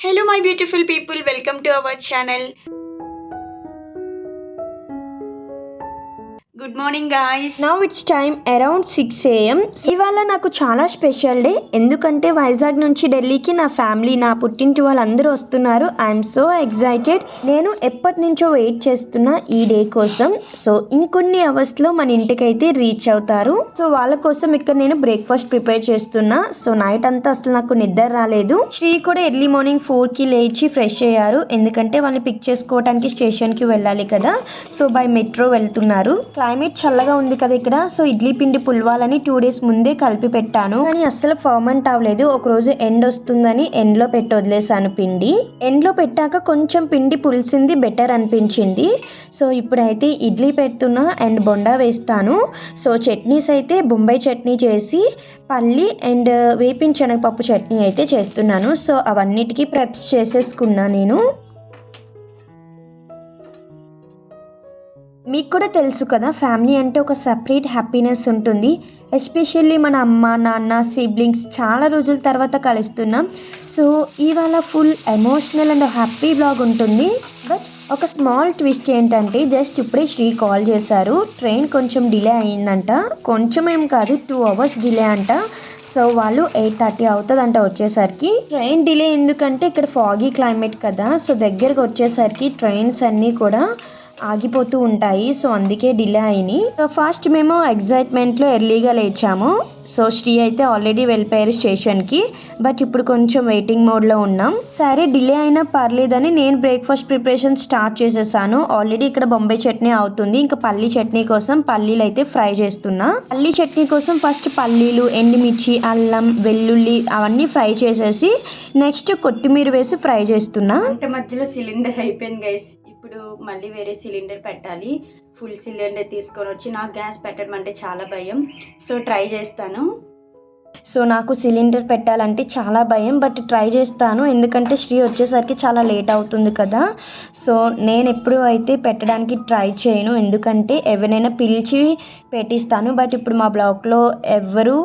Hello my beautiful people, welcome to our channel. Good morning guys now it's time around six AM ఇవాళ నాకు చాలా special day ఎందుకంటే వైజాగ్ నుంచి ఢిల్లీకి నా ఫ్యామిలీ నా పుట్టింటి వాళ్ళందరూ వస్తున్నారు ఐఎమ్ సో ఎక్సైటెడ్ నేను ఎప్పటి నుంచో వెయిట్ చేస్తున్నా ఈ డే కోసం సో ఇంకొన్ని అవర్స్లో మన ఇంటికైతే రీచ్ అవుతారు సో వాళ్ళ కోసం ఇక్కడ నేను బ్రేక్ఫాస్ట్ ప్రిపేర్ చేస్తున్నా సో నైట్ అంతా అసలు నాకు నిద్ర రాలేదు శ్రీ కూడా ఎర్లీ మార్నింగ్ ఫోర్కి లేచి ఫ్రెష్ అయ్యారు ఎందుకంటే వాళ్ళని పిక్ చేసుకోవడానికి స్టేషన్కి వెళ్ళాలి కదా సో బై మెట్రో వెళ్తున్నారు క్లైమ్ క్లైమేట్ చల్లగా ఉంది కదా ఇక్కడ సో ఇడ్లీ పిండి పులవాలని టూ డేస్ ముందే కలిపి పెట్టాను కానీ అస్సలు ఫర్మెంట్ అవ్వలేదు ఒకరోజు ఎండ్ వస్తుందని లో పెట్టి వదిలేసాను పిండి లో పెట్టాక కొంచెం పిండి పులిసింది బెటర్ అనిపించింది సో ఇప్పుడైతే ఇడ్లీ పెడుతున్నా అండ్ బొండా వేస్తాను సో చట్నీస్ అయితే బొంబాయి చట్నీ చేసి పల్లి అండ్ వేపించనగపప్పు చట్నీ అయితే చేస్తున్నాను సో అవన్నిటికీ ప్రెప్స్ చేసేసుకున్నా నేను మీకు కూడా తెలుసు కదా ఫ్యామిలీ అంటే ఒక సపరేట్ హ్యాపీనెస్ ఉంటుంది ఎస్పెషల్లీ మన అమ్మ నాన్న సిబ్లింగ్స్ చాలా రోజుల తర్వాత కలుస్తున్నాం సో ఇవాళ full emotional and happy blog ఉంటుంది బట్ ఒక స్మాల్ ట్విస్ట్ ఏంటంటే జస్ట్ ఇప్పుడే శ్రీ కాల్ చేశారు ట్రైన్ కొంచెం డిలే అయిందంట కొంచెం ఏం కాదు టూ అవర్స్ డిలే అంట సో వాళ్ళు ఎయిట్ థర్టీ అవుతుందంట వచ్చేసరికి ట్రైన్ డిలే ఎందుకంటే ఇక్కడ ఫాగీ క్లైమేట్ కదా సో దగ్గరకు వచ్చేసరికి ట్రైన్స్ అన్నీ కూడా ఆగిపోతూ ఉంటాయి సో అందుకే డిలే అయినాయి ఫస్ట్ మేము ఎగ్జైట్మెంట్లో ఎర్లీగా లేచాము సో శ్రీ అయితే ఆల్రెడీ వెళ్ళిపోయారు స్టేషన్కి బట్ ఇప్పుడు కొంచెం వెయిటింగ్ మోడ్లో ఉన్నాం సరే డిలే అయినా పర్లేదని నేను బ్రేక్ఫాస్ట్ ప్రిపరేషన్ స్టార్ట్ చేసేసాను ఆల్రెడీ ఇక్కడ బొంబాయి చట్నీ అవుతుంది ఇంకా పల్లీ చట్నీ కోసం పల్లీలు అయితే ఫ్రై చేస్తున్నా పల్లీ చట్నీ కోసం ఫస్ట్ పల్లీలు ఎండుమిర్చి అల్లం వెల్లుల్లి అవన్నీ ఫ్రై చేసేసి నెక్స్ట్ కొత్తిమీర వేసి ఫ్రై చేస్తున్నా మధ్యలో సిలిండర్ అయిపోయింది గైస్ ఇప్పుడు మళ్ళీ వేరే సిలిండర్ పెట్టాలి ఫుల్ సిలిండర్ తీసుకొని వచ్చి నాకు గ్యాస్ పెట్టడం అంటే చాలా భయం సో ట్రై చేస్తాను సో నాకు సిలిండర్ పెట్టాలంటే చాలా భయం బట్ ట్రై చేస్తాను ఎందుకంటే శ్రీ వచ్చేసరికి చాలా లేట్ అవుతుంది కదా సో నేను ఎప్పుడు అయితే పెట్టడానికి ట్రై చేయను ఎందుకంటే ఎవరైనా పిలిచి పెట్టిస్తాను బట్ ఇప్పుడు మా బ్లాక్లో ఎవ్వరూ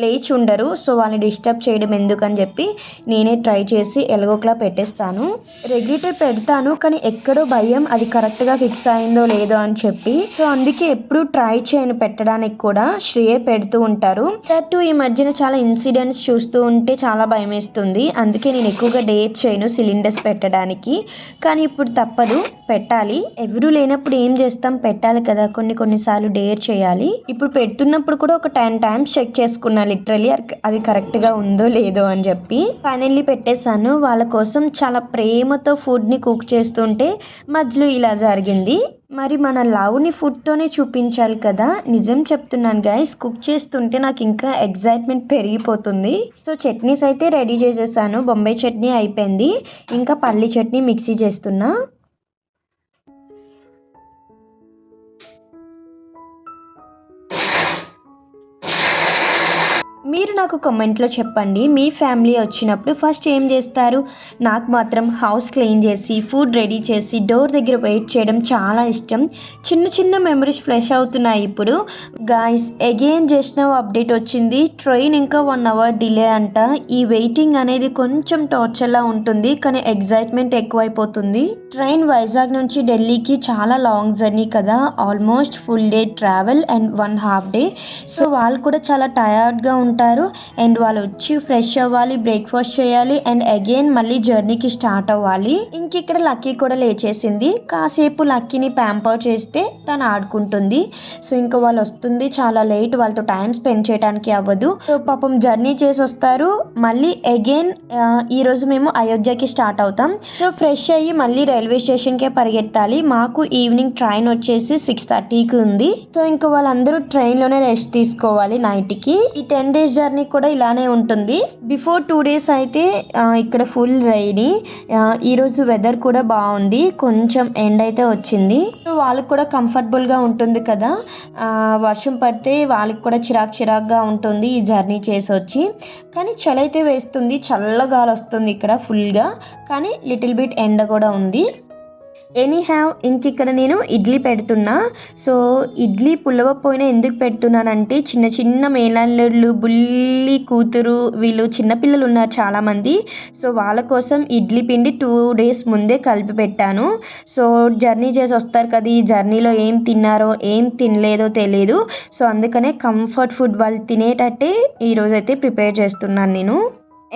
లేచి ఉండరు సో వాళ్ళని డిస్టర్బ్ చేయడం ఎందుకని చెప్పి నేనే ట్రై చేసి ఎలగోకలా పెట్టేస్తాను రెగ్యులేటర్ పెడతాను కానీ ఎక్కడో భయం అది కరెక్ట్గా ఫిక్స్ అయిందో లేదో అని చెప్పి సో అందుకే ఎప్పుడు ట్రై చేయను పెట్టడానికి కూడా శ్రేయ పెడుతూ ఉంటారు టూ ఈ మధ్యన చాలా ఇన్సిడెంట్స్ చూస్తూ ఉంటే చాలా భయం వేస్తుంది అందుకే నేను ఎక్కువగా డేట్ చేయను సిలిండర్స్ పెట్టడానికి కానీ ఇప్పుడు తప్పదు పెట్టాలి ఎవరు లేనప్పుడు ఏం చేస్తాం పెట్టాలి కదా కొన్ని కొన్నిసార్లు డేర్ చేయాలి ఇప్పుడు పెడుతున్నప్పుడు కూడా ఒక టెన్ టైమ్స్ చెక్ చేసుకున్నాను చూసుకున్నా లిటరలీ అది కరెక్ట్గా ఉందో లేదో అని చెప్పి ఫైనల్లీ పెట్టేశాను వాళ్ళ కోసం చాలా ప్రేమతో ఫుడ్ని కుక్ చేస్తుంటే మధ్యలో ఇలా జరిగింది మరి మన లవ్ని ఫుడ్తోనే చూపించాలి కదా నిజం చెప్తున్నాను గైస్ కుక్ చేస్తుంటే నాకు ఇంకా ఎగ్జైట్మెంట్ పెరిగిపోతుంది సో చట్నీస్ అయితే రెడీ చేసేసాను బొంబాయి చట్నీ అయిపోయింది ఇంకా పల్లి చట్నీ మిక్సీ చేస్తున్నా మీరు నాకు కమెంట్లో చెప్పండి మీ ఫ్యామిలీ వచ్చినప్పుడు ఫస్ట్ ఏం చేస్తారు నాకు మాత్రం హౌస్ క్లీన్ చేసి ఫుడ్ రెడీ చేసి డోర్ దగ్గర వెయిట్ చేయడం చాలా ఇష్టం చిన్న చిన్న మెమరీస్ ఫ్రెష్ అవుతున్నాయి ఇప్పుడు గాయస్ అగైన్ చేసిన అప్డేట్ వచ్చింది ట్రైన్ ఇంకా వన్ అవర్ డిలే అంట ఈ వెయిటింగ్ అనేది కొంచెం టార్చర్లా ఉంటుంది కానీ ఎగ్జైట్మెంట్ ఎక్కువైపోతుంది ట్రైన్ వైజాగ్ నుంచి ఢిల్లీకి చాలా లాంగ్ జర్నీ కదా almost full day travel and one half day so వాళ్ళు కూడా చాలా టయర్డ్గా ఉంటారు ఉంటారు అండ్ వాళ్ళు వచ్చి ఫ్రెష్ అవ్వాలి బ్రేక్ఫాస్ట్ చేయాలి అండ్ అగైన్ మళ్ళీ జర్నీకి స్టార్ట్ అవ్వాలి ఇంక ఇక్కడ లక్కీ కూడా లేచేసింది కాసేపు లక్కీని ప్యాంపర్ చేస్తే తను ఆడుకుంటుంది సో ఇంకా వాళ్ళు వస్తుంది చాలా లేట్ వాళ్ళతో టైం స్పెండ్ చేయడానికి అవ్వదు సో పాపం జర్నీ చేసి వస్తారు మళ్ళీ అగైన్ ఈరోజు మేము అయోధ్యకి స్టార్ట్ అవుతాం సో ఫ్రెష్ అయ్యి మళ్ళీ రైల్వే స్టేషన్కే పరిగెత్తాలి మాకు ఈవినింగ్ ట్రైన్ వచ్చేసి సిక్స్ థర్టీకి ఉంది సో ఇంకా వాళ్ళందరూ ట్రైన్లోనే రెస్ట్ తీసుకోవాలి నైట్కి ఈ టెన్ డేస్ డేస్ జర్నీ కూడా ఇలానే ఉంటుంది బిఫోర్ టూ డేస్ అయితే ఇక్కడ ఫుల్ రైని ఈరోజు వెదర్ కూడా బాగుంది కొంచెం ఎండ్ అయితే వచ్చింది సో వాళ్ళకి కూడా కంఫర్టబుల్గా ఉంటుంది కదా వర్షం పడితే వాళ్ళకి కూడా చిరాక్ చిరాకుగా ఉంటుంది ఈ జర్నీ చేసి వచ్చి కానీ చలి అయితే వేస్తుంది చల్లగాలి వస్తుంది ఇక్కడ ఫుల్గా కానీ లిటిల్ బిట్ ఎండ కూడా ఉంది ఎనీ హ్యావ్ ఇంక ఇక్కడ నేను ఇడ్లీ పెడుతున్నా సో ఇడ్లీ పుల్లవపోయిన ఎందుకు పెడుతున్నానంటే చిన్న చిన్న మేళల్లుళ్ళు బుల్లి కూతురు వీళ్ళు చిన్నపిల్లలు ఉన్నారు చాలామంది సో వాళ్ళ కోసం ఇడ్లీ పిండి టూ డేస్ ముందే కలిపి పెట్టాను సో జర్నీ చేసి వస్తారు కదా ఈ జర్నీలో ఏం తిన్నారో ఏం తినలేదో తెలియదు సో అందుకనే కంఫర్ట్ ఫుడ్ వాళ్ళు తినేటట్టే ఈరోజైతే ప్రిపేర్ చేస్తున్నాను నేను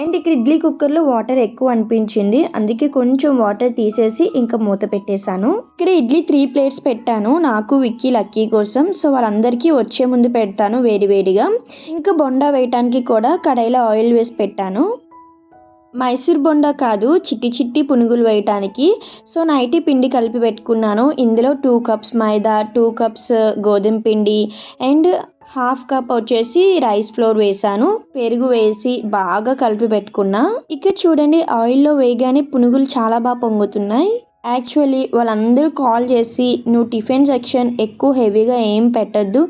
అండ్ ఇక్కడ ఇడ్లీ కుక్కర్లో వాటర్ ఎక్కువ అనిపించింది అందుకే కొంచెం వాటర్ తీసేసి ఇంకా మూత పెట్టేశాను ఇక్కడ ఇడ్లీ త్రీ ప్లేట్స్ పెట్టాను నాకు విక్కీ లక్కీ కోసం సో వాళ్ళందరికీ వచ్చే ముందు పెడతాను వేడివేడిగా ఇంకా బొండా వేయటానికి కూడా కడాయిలో ఆయిల్ వేసి పెట్టాను మైసూర్ బొండా కాదు చిట్టి చిట్టి పునుగులు వేయటానికి సో నైటీ పిండి కలిపి పెట్టుకున్నాను ఇందులో two cups maida two cups గోధుమ పిండి అండ్ హాఫ్ కప్ వచ్చేసి రైస్ ఫ్లోర్ వేసాను పెరుగు వేసి బాగా కలిపి పెట్టుకున్నా ఇక్కడ చూడండి ఆయిల్లో వేయగానే పునుగులు చాలా బాగా పొంగుతున్నాయి యాక్చువల్లీ వాళ్ళందరూ కాల్ చేసి నువ్వు టిఫిన్ సెక్షన్ ఎక్కువ హెవీగా ఏం పెట్టద్దు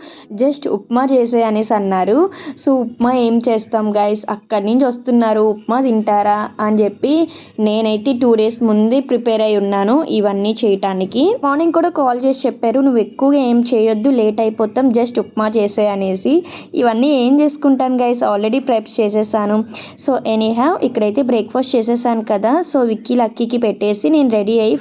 జస్ట్ ఉప్మా చేసే అనేసి అన్నారు సో ఉప్మా ఏం చేస్తాం గైస్ అక్కడి నుంచి వస్తున్నారు ఉప్మా తింటారా అని చెప్పి నేనైతే టూ డేస్ ముందే ప్రిపేర్ అయి ఉన్నాను ఇవన్నీ చేయటానికి మార్నింగ్ కూడా కాల్ చేసి చెప్పారు నువ్వు ఎక్కువగా ఏం చేయొద్దు లేట్ అయిపోతాం జస్ట్ ఉప్మా చేసే అనేసి ఇవన్నీ ఏం చేసుకుంటాను గైస్ ఆల్రెడీ ప్రెప్ చేసేసాను సో ఎనీ హ్యావ్ ఇక్కడైతే బ్రేక్ఫాస్ట్ చేసేసాను కదా సో విక్కీ లక్కీకి పెట్టేసి నేను రెడీ అయ్యి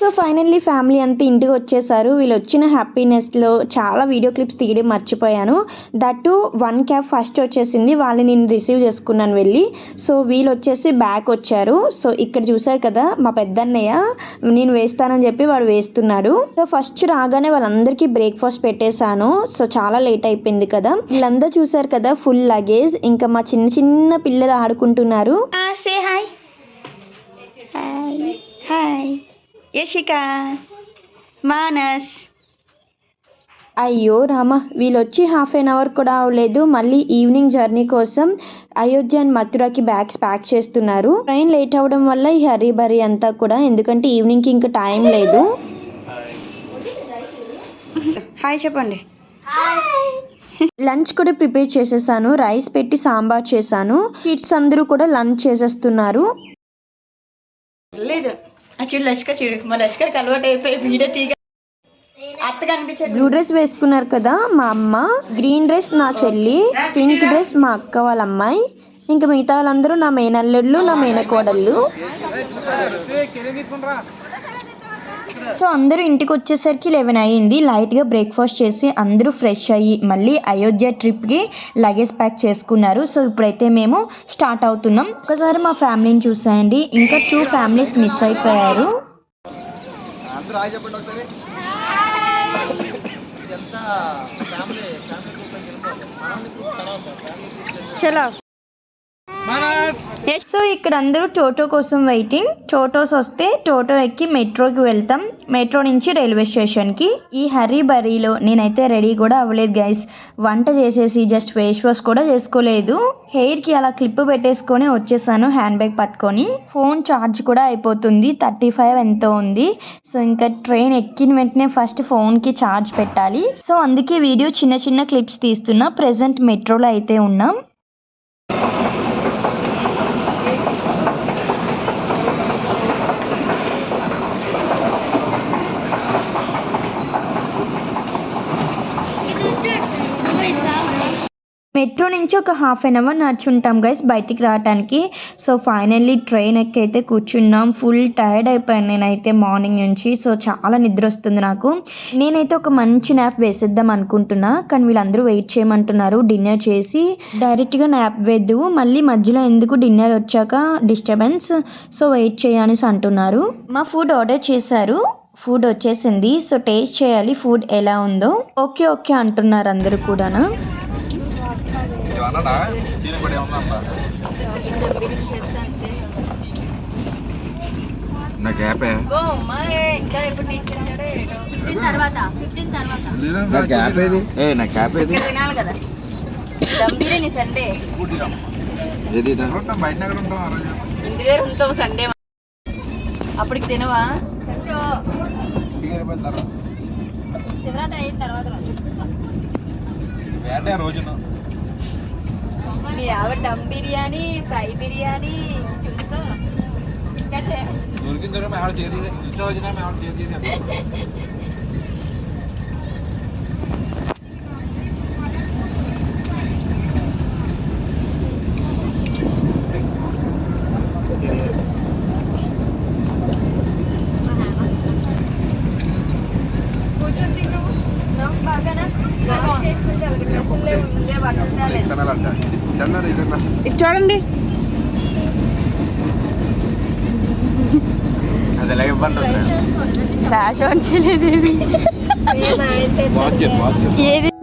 సో ఫైనల్లీ ఫ్యామిలీ అంతా ఇంటికి వచ్చేసారు వీళ్ళు వచ్చిన హ్యాపీనెస్లో చాలా వీడియో క్లిప్స్ తీయడం మర్చిపోయాను దట్ వన్ క్యాబ్ ఫస్ట్ వచ్చేసింది వాళ్ళని నేను రిసీవ్ చేసుకున్నాను వెళ్ళి సో వీళ్ళు వచ్చేసి బ్యాక్ వచ్చారు సో ఇక్కడ చూసారు కదా మా పెద్దన్నయ్య నేను వేస్తానని చెప్పి వాడు వేస్తున్నాడు సో ఫస్ట్ రాగానే వాళ్ళందరికీ బ్రేక్ఫాస్ట్ పెట్టేశాను సో చాలా లేట్ అయిపోయింది కదా వీళ్ళందరూ చూసారు కదా ఫుల్ లగేజ్ ఇంకా మా చిన్న చిన్న పిల్లలు ఆడుకుంటున్నారు hi ah, hi Yashika Manas అయ్యో రామ వచ్చి హాఫ్ అన్ అవర్ కూడా అవ్వలేదు మళ్ళీ ఈవినింగ్ జర్నీ కోసం అయోధ్య అండ్ మథురాకి బ్యాగ్స్ ప్యాక్ చేస్తున్నారు ట్రైన్ లేట్ అవ్వడం వల్ల ఈ హరీ బరీ అంతా కూడా ఎందుకంటే ఈవినింగ్కి ఇంకా టైం లేదు హాయ్ చెప్పండి లంచ్ కూడా ప్రిపేర్ చేసేసాను రైస్ పెట్టి సాంబార్ చేశాను కిడ్స్ అందరూ కూడా లంచ్ చేసేస్తున్నారు లేదు చూడు లష్క చూడు మా అలవాటు అయిపోయి తీగ అత్త కనిపించారు బ్లూ డ్రెస్ వేసుకున్నారు కదా మా అమ్మ గ్రీన్ డ్రెస్ నా చెల్లి పింక్ డ్రెస్ మా అక్క వాళ్ళ అమ్మాయి ఇంకా మిగతా వాళ్ళందరూ నా మేనల్లుళ్ళు నా మేనకోడళ్ళు సో అందరూ ఇంటికి వచ్చేసరికి లెవెన్ అయ్యింది లైట్గా బ్రేక్ఫాస్ట్ చేసి అందరూ ఫ్రెష్ అయ్యి మళ్ళీ అయోధ్య ట్రిప్కి లగేజ్ ప్యాక్ చేసుకున్నారు సో ఇప్పుడైతే మేము స్టార్ట్ అవుతున్నాం ఒకసారి మా ఫ్యామిలీని చూసాయండి ఇంకా టూ ఫ్యామిలీస్ మిస్ అయిపోయారు చలో ఎస్ సో ఇక్కడ అందరూ టోటో కోసం వెయిటింగ్ టోటోస్ వస్తే టోటో ఎక్కి మెట్రోకి వెళ్తాం మెట్రో నుంచి రైల్వే స్టేషన్కి ఈ హర్రీ బరీలో నేనైతే రెడీ కూడా అవ్వలేదు గైస్ వంట చేసేసి జస్ట్ ఫేస్ వాష్ కూడా చేసుకోలేదు హెయిర్కి అలా క్లిప్ పెట్టేసుకొని వచ్చేసాను హ్యాండ్ బ్యాగ్ పట్టుకొని ఫోన్ ఛార్జ్ కూడా అయిపోతుంది థర్టీ ఫైవ్ ఎంతో ఉంది సో ఇంకా ట్రైన్ ఎక్కిన వెంటనే ఫస్ట్ ఫోన్కి ఛార్జ్ పెట్టాలి సో అందుకే వీడియో చిన్న చిన్న క్లిప్స్ తీస్తున్నా ప్రెసెంట్ మెట్రోలో అయితే ఉన్నాం మెట్రో నుంచి ఒక హాఫ్ అన్ అవర్ నడుచుంటాం గైస్ బయటికి రావడానికి సో ఫైనల్లీ ట్రైన్ ఎక్కైతే కూర్చున్నాం ఫుల్ టైర్డ్ అయిపోయాను నేనైతే మార్నింగ్ నుంచి సో చాలా నిద్ర వస్తుంది నాకు నేనైతే ఒక మంచి న్యాప్ వేసేద్దాం అనుకుంటున్నా కానీ వీళ్ళందరూ వెయిట్ చేయమంటున్నారు డిన్నర్ చేసి డైరెక్ట్గా న్యాప్ వేద్దు మళ్ళీ మధ్యలో ఎందుకు డిన్నర్ వచ్చాక డిస్టర్బెన్స్ సో వెయిట్ చేయనిసి అంటున్నారు మా ఫుడ్ ఆర్డర్ చేశారు ఫుడ్ వచ్చేసింది సో టేస్ట్ చేయాలి ఫుడ్ ఎలా ఉందో ఓకే ఓకే అంటున్నారు అందరూ కూడా గ్యాపే నా గ్యాప్ ఏది ఏ నా గ్యాప్ ఏది ఏది బయట ఉంటాం సండే అప్పటికి తినవా శివరాత్రి అయిన తర్వాత రోజున ఆవిడ దమ్ బిర్యానీ ఫ్రై బిర్యానీ చూసుకో దొరికిన దొరికి ఆవిడ చేసి ఇన్స్టా వచ్చినా ఆవిడ చేసి ఛానల్ అంట ఇది చూడండి అది ఎలా ఇవ్వండి ఏది